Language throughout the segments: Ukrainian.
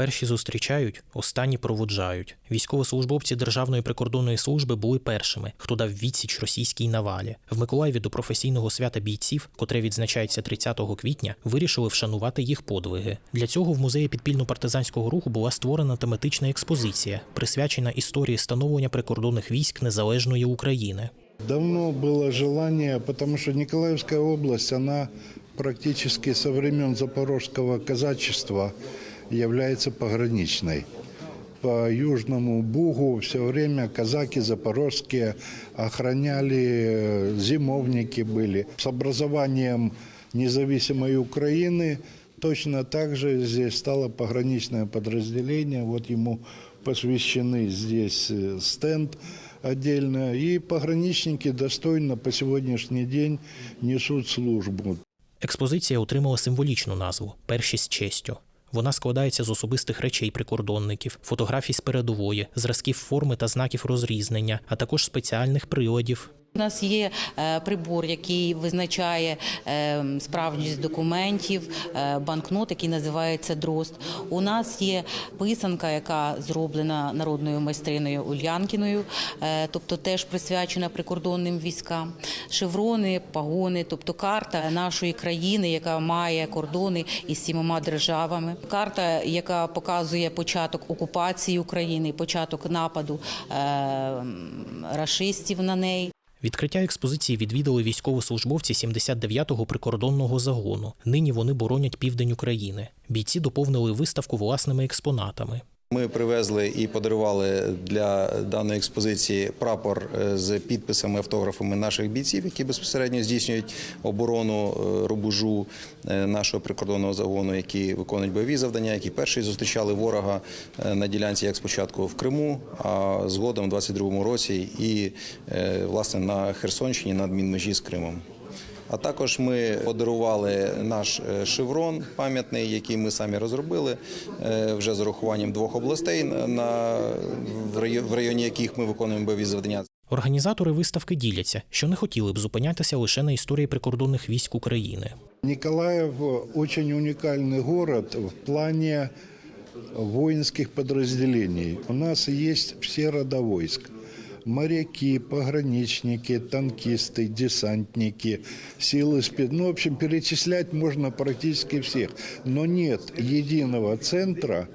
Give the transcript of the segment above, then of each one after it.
Перші зустрічають, останні проводжають. Військовослужбовці Державної прикордонної служби були першими, хто дав відсіч російській навалі. В Миколаєві до професійного свята бійців, котре відзначається 30 квітня, вирішили вшанувати їх подвиги. Для цього в музеї підпільно-партизанського руху була створена тематична експозиція, присвячена історії становлення прикордонних військ незалежної України. Давно было желание, потому что Николаевская область, она практически со времен запорожского казачества является пограничной. По Южному Бугу все время казаки запорожские охраняли, э, зимовники были. С образованием независимой Украины точно так же здесь стало пограничное подразделение. Вот ему посвящены здесь э, стенд отдельно. И пограничники достойно по сегодняшний день несут службу. Експозиція отримала символічну назву Перші з честю. Вона складається з особистих речей прикордонників, фотографій з передової, зразків форми та знаків розрізнення, а також спеціальних приладів. Нас є е, прибор, який визначає е, справжність документів, е, банкнот, який називається дрозд. У нас є писанка, яка зроблена народною майстриною Ульянкіною, тобто теж присвячена прикордонним військам. Шеврони, пагони, тобто карта нашої країни, яка має кордони із сімома державами. Карта, яка показує початок окупації України, початок нападу рашистів на неї. Відкриття експозиції відвідали військовослужбовці 79-го прикордонного загону. Нині вони боронять південь України. Бійці доповнили виставку власними експонатами. Ми привезли і подарували для даної експозиції прапор е, з підписами автографами наших бійців, які безпосередньо здійснюють оборону е, рубежу е, нашого прикордонного загону, які виконують бойові завдання, які перші зустрічали ворога на ділянці, як спочатку в Криму, а згодом у 22-му році і власне на Херсонщині на адмінмежі з Кримом. А також ми подарували наш е, шеврон пам'ятний, який ми самі розробили е, вже з урахуванням двох областей, на- на в райо- районі яких ми виконуємо бойові завдання. Організатори виставки діляться, що не хотіли б зупинятися лише на історії прикордонних військ України. Николаев очень уникальный город в плане воинских подразделений. У нас есть все рода войск. Моряки, пограничники, танкисты, десантники, силы спид. Ну, в общем, перечислять можно практически всех. Но нет единого центра,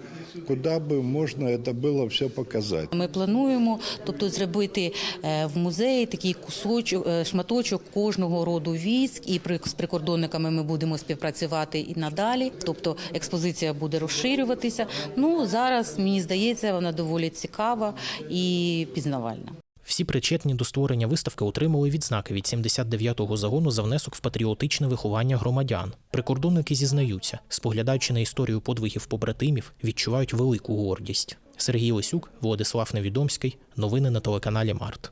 куда бы можно это было все показать. Ми плануємо, тобто, зробити е, в музеї такий кусочок, е, шматочок кожного роду військ, і при з прикордонниками ми будемо співпрацювати і надалі. Тобто експозиція буде розширюватися. Ну зараз мені здається, вона доволі цікава і пізнавальна. Всі причетні до створення виставки отримали відзнаки від 79-го загону за внесок в патріотичне виховання громадян. Прикордонники зізнаються, споглядаючи на історію подвигів побратимів, відчувають велику гордість. Сергій Лисюк, Владислав Невідомський. Новини на телеканалі Март.